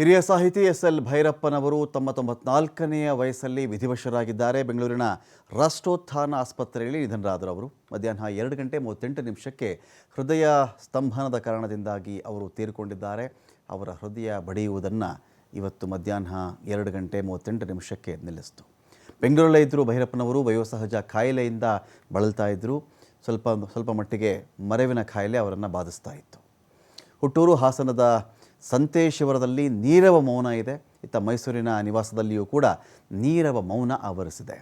ಹಿರಿಯ ಸಾಹಿತಿ S L ಭೈರಪ್ಪನವರು ತಮ್ಮ ತೊಂಬತ್ನಾಲ್ಕನೆಯ ವಯಸ್ಸಲ್ಲಿ ವಿಧಿವಶರಾಗಿದ್ದಾರೆ. ಬೆಂಗಳೂರಿನ ರಾಷ್ಟ್ರೋತ್ಥಾನ ಆಸ್ಪತ್ರೆಯಲ್ಲಿ ನಿಧನರಾದರು ಅವರು. ಮಧ್ಯಾಹ್ನ ಎರಡು ಗಂಟೆ ಮೂವತ್ತೆಂಟು ನಿಮಿಷಕ್ಕೆ ಹೃದಯ ಸ್ತಂಭನದ ಕಾರಣದಿಂದಾಗಿ ಅವರು ತೀರಿಕೊಂಡಿದ್ದಾರೆ. ಅವರ ಹೃದಯ ಬಡಿಯುವುದನ್ನು ಇವತ್ತು ಮಧ್ಯಾಹ್ನ ಎರಡು ಗಂಟೆ ಮೂವತ್ತೆಂಟು ನಿಮಿಷಕ್ಕೆ ನಿಲ್ಲಿಸಿತು. ಬೆಂಗಳೂರಲ್ಲೇ ಇದ್ದರು ಭೈರಪ್ಪನವರು ವಯೋಸಹಜ ಕಾಯಿಲೆಯಿಂದ ಬಳಲ್ತಾ ಇದ್ದರು. ಸ್ವಲ್ಪ ಸ್ವಲ್ಪ ಮಟ್ಟಿಗೆ ಮರೆವಿನ ಕಾಯಿಲೆ ಅವರನ್ನು ಬಾಧಿಸ್ತಾ ಇತ್ತು. ಹುಟ್ಟೂರು ಹಾಸನದ ಸಂತೇಶ್ವರದಲ್ಲಿ ನೀರವ ಮೌನ ಇದೆ. ಇತ್ತ ಮೈಸೂರಿನ ನಿವಾಸದಲ್ಲಿಯೂ ಕೂಡ ನೀರವ ಮೌನ ಆವರಿಸಿದೆ.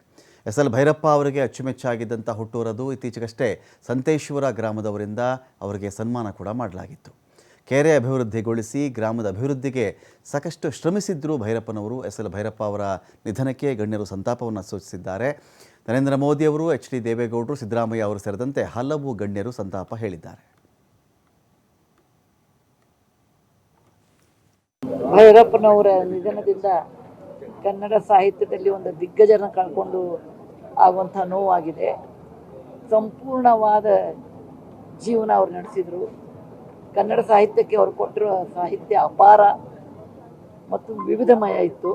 ಎಸ್ ಎಲ್ ಭೈರಪ್ಪ ಅವರಿಗೆ ಅಚ್ಚುಮೆಚ್ಚಾಗಿದ್ದಂಥ ಹುಟ್ಟೂರದು. ಇತ್ತೀಚೆಗಷ್ಟೇ ಸಂತೇಶ್ವರ ಗ್ರಾಮದವರಿಂದ ಅವರಿಗೆ ಸನ್ಮಾನ ಕೂಡ ಮಾಡಲಾಗಿತ್ತು. ಕೆರೆ ಅಭಿವೃದ್ಧಿಗೊಳಿಸಿ ಗ್ರಾಮದ ಅಭಿವೃದ್ಧಿಗೆ ಸಾಕಷ್ಟು ಶ್ರಮಿಸಿದ್ರು ಭೈರಪ್ಪನವರು. ಎಸ್ ಎಲ್ ಭೈರಪ್ಪ ಅವರ ನಿಧನಕ್ಕೆ ಗಣ್ಯರು ಸಂತಾಪವನ್ನು ಸೂಚಿಸಿದ್ದಾರೆ. ನರೇಂದ್ರ ಮೋದಿಯವರು ಎಚ್ ಡಿ ದೇವೇಗೌಡರು ಸಿದ್ದರಾಮಯ್ಯ ಅವರು ಸೇರಿದಂತೆ ಹಲವು ಗಣ್ಯರು ಸಂತಾಪ ಹೇಳಿದ್ದಾರೆ. ಭೈರಪ್ಪನವರ ನಿಧನದಿಂದ ಕನ್ನಡ ಸಾಹಿತ್ಯದಲ್ಲಿ ಒಂದು ದಿಗ್ಗಜನ ಕಳ್ಕೊಂಡು ಆಗುವಂಥ ನೋವಾಗಿದೆ. ಸಂಪೂರ್ಣವಾದ ಜೀವನ ಅವ್ರು ನಡೆಸಿದರು. ಕನ್ನಡ ಸಾಹಿತ್ಯಕ್ಕೆ ಅವರು ಕೊಟ್ಟಿರುವ ಸಾಹಿತ್ಯ ಅಪಾರ ಮತ್ತು ವಿವಿಧಮಯ ಇತ್ತು.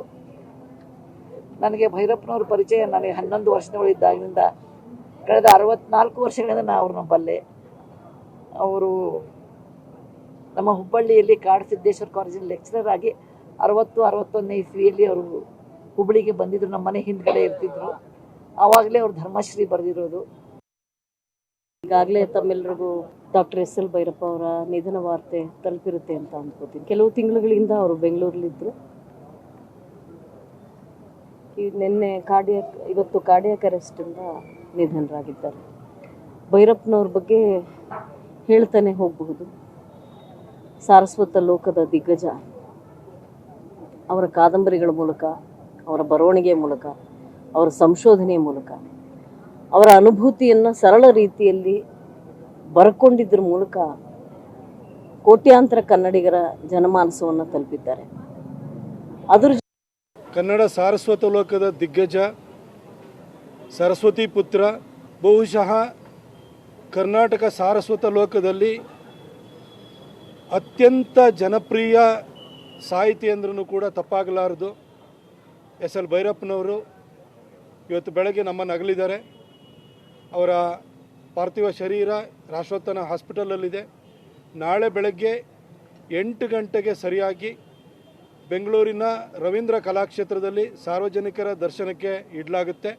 ನನಗೆ ಭೈರಪ್ಪನವರ ಪರಿಚಯ ನನಗೆ ಹನ್ನೊಂದು ವರ್ಷದವಳಿದ್ದಾಗಿನಿಂದ ಕಳೆದ ಅರವತ್ನಾಲ್ಕು ವರ್ಷಗಳಿಂದ ನಾನು ಅವ್ರನ್ನ ಬಲ್ಲೆ. ಅವರು ನಮ್ಮ ಹುಬ್ಬಳ್ಳಿಯಲ್ಲಿ ಕಾಡು ಸಿದ್ದೇಶ್ವರ ಕಾಲೇಜಿನ ಲೆಕ್ಚರರ್ ಆಗಿ ಅರವತ್ತು, ಅರವತ್ತೊಂದನೇ ಇಸ್ವಿಯಲ್ಲಿ ಅವರು ಹುಬ್ಬಳ್ಳಿಗೆ ಬಂದಿದ್ದರು ನಮ್ಮ ಮನೆ ಹಿಂದ್ಗಡೆ ಇರ್ತಿದ್ರು. ಆವಾಗಲೇ ಅವರು ಧರ್ಮಶ್ರೀ ಬರೆದಿರೋದು. ಈಗಾಗಲೇ ತಮ್ಮೆಲ್ಲರಿಗೂ ಡಾಕ್ಟರ್ ಎಸ್ ಎಲ್ ಭೈರಪ್ಪ ಅವರ ನಿಧನ ವಾರ್ತೆ ತಲುಪಿರುತ್ತೆ ಅಂತ ಅನ್ಕೋತೀನಿ ಕೆಲವು ತಿಂಗಳುಗಳಿಂದ ಅವರು ಬೆಂಗಳೂರಲ್ಲಿದ್ದರು ಈ ನಿನ್ನೆ ಕಾರ್ಡಿಯಕ್, ಇವತ್ತು ಕಾರ್ಡಿಯಕ್ ಅರೆಸ್ಟಿಂದ ನಿಧನರಾಗಿದ್ದಾರೆ. ಭೈರಪ್ಪನವ್ರ ಬಗ್ಗೆ ಹೇಳ್ತಾನೆ ಹೋಗಬಹುದು. ಸಾರಸ್ವತ ಲೋಕದ ದಿಗ್ಗಜ. ಅವರ ಕಾದಂಬರಿಗಳ ಮೂಲಕ, ಅವರ ಬರವಣಿಗೆ ಮೂಲಕ, ಅವರ ಸಂಶೋಧನೆಯ ಮೂಲಕ, ಅವರ ಅನುಭೂತಿಯನ್ನು ಸರಳ ರೀತಿಯಲ್ಲಿ ಬರ್ಕೊಂಡಿದ್ದರ ಮೂಲಕ ಕೋಟ್ಯಾಂತರ ಕನ್ನಡಿಗರ ಜನಮಾನಸವನ್ನು ತಲುಪಿದ್ದಾರೆ. ಅದ್ರ ಕನ್ನಡ ಸಾರಸ್ವತ ಲೋಕದ ದಿಗ್ಗಜ, ಸರಸ್ವತಿ ಪುತ್ರ, ಬಹುಶಃ ಕರ್ನಾಟಕ ಸಾರಸ್ವತ ಲೋಕದಲ್ಲಿ ಅತ್ಯಂತ ಜನಪ್ರಿಯ ಸಾಹಿತಿ ಅಂದ್ರೂ ಕೂಡ ತಪ್ಪಾಗಲಾರದು. ಎಸ್ ಎಲ್ ಭೈರಪ್ಪನವರು ಇವತ್ತು ಬೆಳಗ್ಗೆ ನಮ್ಮನ್ನು ಅಗಲಿದ್ದಾರೆ. ಅವರ ಪಾರ್ಥಿವ ಶರೀರ ರಾಷ್ಟ್ರೋತ್ತನ ಹಾಸ್ಪಿಟಲಲ್ಲಿದೆ. ನಾಳೆ ಬೆಳಗ್ಗೆ ಎಂಟು ಗಂಟೆಗೆ ಸರಿಯಾಗಿ ಬೆಂಗಳೂರಿನ ರವೀಂದ್ರ ಕಲಾಕ್ಷೇತ್ರದಲ್ಲಿ ಸಾರ್ವಜನಿಕರ ದರ್ಶನಕ್ಕೆ ಇಡಲಾಗುತ್ತೆ.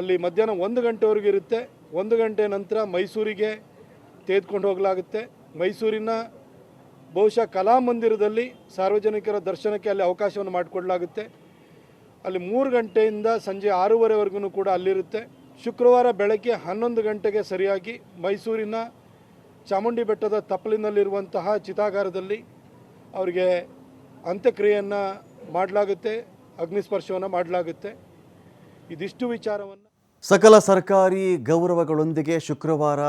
ಅಲ್ಲಿ ಮಧ್ಯಾಹ್ನ ಒಂದು ಗಂಟೆವರೆಗೂ ಇರುತ್ತೆ. ಒಂದು ಗಂಟೆ ನಂತರ ಮೈಸೂರಿಗೆ ತೆಗೆದುಕೊಂಡು ಹೋಗಲಾಗುತ್ತೆ. ಮೈಸೂರಿನ ಬಹುಶಃ ಕಲಾಮಂದಿರದಲ್ಲಿ ಸಾರ್ವಜನಿಕರ ದರ್ಶನಕ್ಕೆ ಅಲ್ಲಿ ಅವಕಾಶವನ್ನು ಮಾಡಿಕೊಡಲಾಗುತ್ತೆ. ಅಲ್ಲಿ ಮೂರು ಗಂಟೆಯಿಂದ ಸಂಜೆ ಆರೂವರೆವರೆಗೂ ಕೂಡ ಅಲ್ಲಿರುತ್ತೆ. ಶುಕ್ರವಾರ ಬೆಳಗ್ಗೆ ಹನ್ನೊಂದು ಗಂಟೆಗೆ ಸರಿಯಾಗಿ ಮೈಸೂರಿನ ಚಾಮುಂಡಿ ಬೆಟ್ಟದ ತಪ್ಪಲಿನಲ್ಲಿರುವಂತಹ ಚಿತಾಗಾರದಲ್ಲಿ ಅವರಿಗೆ ಅಂತ್ಯಕ್ರಿಯೆಯನ್ನು ಮಾಡಲಾಗುತ್ತೆ, ಅಗ್ನಿಸ್ಪರ್ಶವನ್ನು ಮಾಡಲಾಗುತ್ತೆ. ಇದಿಷ್ಟು ವಿಚಾರವನ್ನು ಸಕಲ ಸರ್ಕಾರಿ ಗೌರವಗಳೊಂದಿಗೆ ಶುಕ್ರವಾರ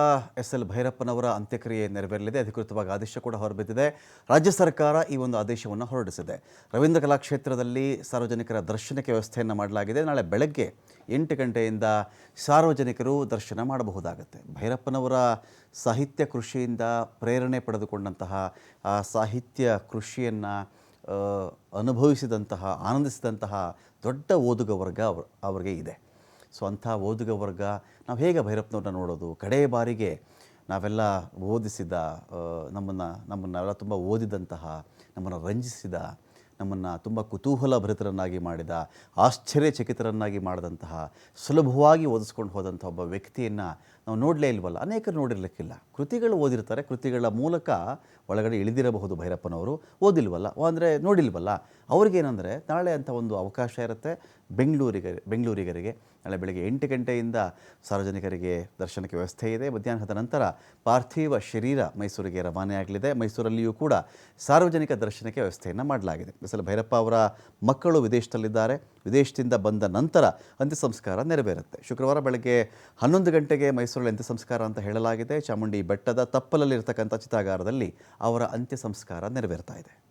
ಎಸ್ ಎಲ್ ಭೈರಪ್ಪನವರ ಅಂತ್ಯಕ್ರಿಯೆ ನೆರವೇರಲಿದೆ. ಅಧಿಕೃತವಾಗಿ ಆದೇಶ ಕೂಡ ಹೊರಬಿದ್ದಿದೆ. ರಾಜ್ಯ ಸರ್ಕಾರ ಈ ಒಂದು ಆದೇಶವನ್ನು ಹೊರಡಿಸಿದೆ. ರವೀಂದ್ರ ಕಲಾಕ್ಷೇತ್ರದಲ್ಲಿ ಸಾರ್ವಜನಿಕರ ದರ್ಶನಕ್ಕೆ ವ್ಯವಸ್ಥೆಯನ್ನು ಮಾಡಲಾಗಿದೆ. ನಾಳೆ ಬೆಳಗ್ಗೆ ಎಂಟು ಗಂಟೆಯಿಂದ ಸಾರ್ವಜನಿಕರು ದರ್ಶನ ಮಾಡಬಹುದಾಗುತ್ತೆ. ಭೈರಪ್ಪನವರ ಸಾಹಿತ್ಯ ಕೃಷಿಯಿಂದ ಪ್ರೇರಣೆ ಪಡೆದುಕೊಂಡಂತಹ, ಆ ಸಾಹಿತ್ಯ ಕೃಷಿಯನ್ನು ಅನುಭವಿಸಿದಂತಹ, ಆನಂದಿಸಿದಂತಹ ದೊಡ್ಡ ಓದುಗ ವರ್ಗ ಅವ್ರಿಗೆ ಅವರಿಗೆ ಇದೆ. ಸೊ ಅಂಥ ಓದುಗ ವರ್ಗ, ನಾವು ಹೇಗೆ ಭೈರಪ್ಪನವ್ರನ್ನ ನೋಡೋದು? ಕಡೇ ಬಾರಿಗೆ ನಾವೆಲ್ಲ ಓದಿಸಿದ ನಮ್ಮನ್ನು, ನಮ್ಮನ್ನೆಲ್ಲ ತುಂಬ ಓದಿದಂತಹ, ನಮ್ಮನ್ನು ರಂಜಿಸಿದ, ನಮ್ಮನ್ನು ತುಂಬ ಕುತೂಹಲ ಭರಿತರನ್ನಾಗಿ ಮಾಡಿದ, ಆಶ್ಚರ್ಯಚಕಿತರನ್ನಾಗಿ ಮಾಡಿದಂತಹ, ಸುಲಭವಾಗಿ ಓದಿಸ್ಕೊಂಡು ಹೋದಂಥ ಒಬ್ಬ ವ್ಯಕ್ತಿಯನ್ನು ನಾವು ನೋಡಲೇ ಇಲ್ವಲ್ಲ? ಅನೇಕರು ನೋಡಿರಲಿಕ್ಕಿಲ್ಲ. ಕೃತಿಗಳು ಓದಿರ್ತಾರೆ. ಕೃತಿಗಳ ಮೂಲಕ ಒಳಗಡೆ ಇಳಿದಿರಬಹುದು ಭೈರಪ್ಪನವರು. ಓದಿಲ್ವಲ್ಲ? ಅಂದರೆ ನೋಡಿಲ್ವಲ್ಲ? ಅವ್ರಿಗೇನೆಂದರೆ ನಾಳೆ ಅಂತ ಒಂದು ಅವಕಾಶ ಇರುತ್ತೆ. ಬೆಂಗಳೂರಿಗೆ, ಬೆಂಗಳೂರಿಗರಿಗೆ, ನಾಳೆ ಬೆಳಗ್ಗೆ ಎಂಟು ಗಂಟೆಯಿಂದ ಸಾರ್ವಜನಿಕರಿಗೆ ದರ್ಶನಕ್ಕೆ ವ್ಯವಸ್ಥೆ ಇದೆ. ಮಧ್ಯಾಹ್ನದ ನಂತರ ಪಾರ್ಥಿವ ಶರೀರ ಮೈಸೂರಿಗೆ ರವಾನೆಯಾಗಲಿದೆ ಮೈಸೂರಲ್ಲಿಯೂ ಕೂಡ ಸಾರ್ವಜನಿಕ ದರ್ಶನಕ್ಕೆ ವ್ಯವಸ್ಥೆಯನ್ನು ಮಾಡಲಾಗಿದೆ. ಬಿಸಲ ಭೈರಪ್ಪ ಅವರ ಮಕ್ಕಳು ವಿದೇಶದಲ್ಲಿದ್ದಾರೆ. ವಿದೇಶದಿಂದ ಬಂದ ನಂತರ ಅಂತ್ಯ ಸಂಸ್ಕಾರ ನೆರವೇರುತ್ತೆ. ಶುಕ್ರವಾರ ಬೆಳಗ್ಗೆ ಹನ್ನೊಂದು ಗಂಟೆಗೆ ಮೈಸೂರಲ್ಲಿ ಅಂತ್ಯ ಸಂಸ್ಕಾರ ಅಂತ ಹೇಳಲಾಗಿದೆ. ಚಾಮುಂಡಿ ಬೆಟ್ಟದ ತಪ್ಪಲಲ್ಲಿರ್ತಕ್ಕಂಥ ಚಿತಾಗಾರದಲ್ಲಿ ಅವರ ಅಂತ್ಯ ಸಂಸ್ಕಾರ ನೆರವೇರ್ತಾ ಇದೆ.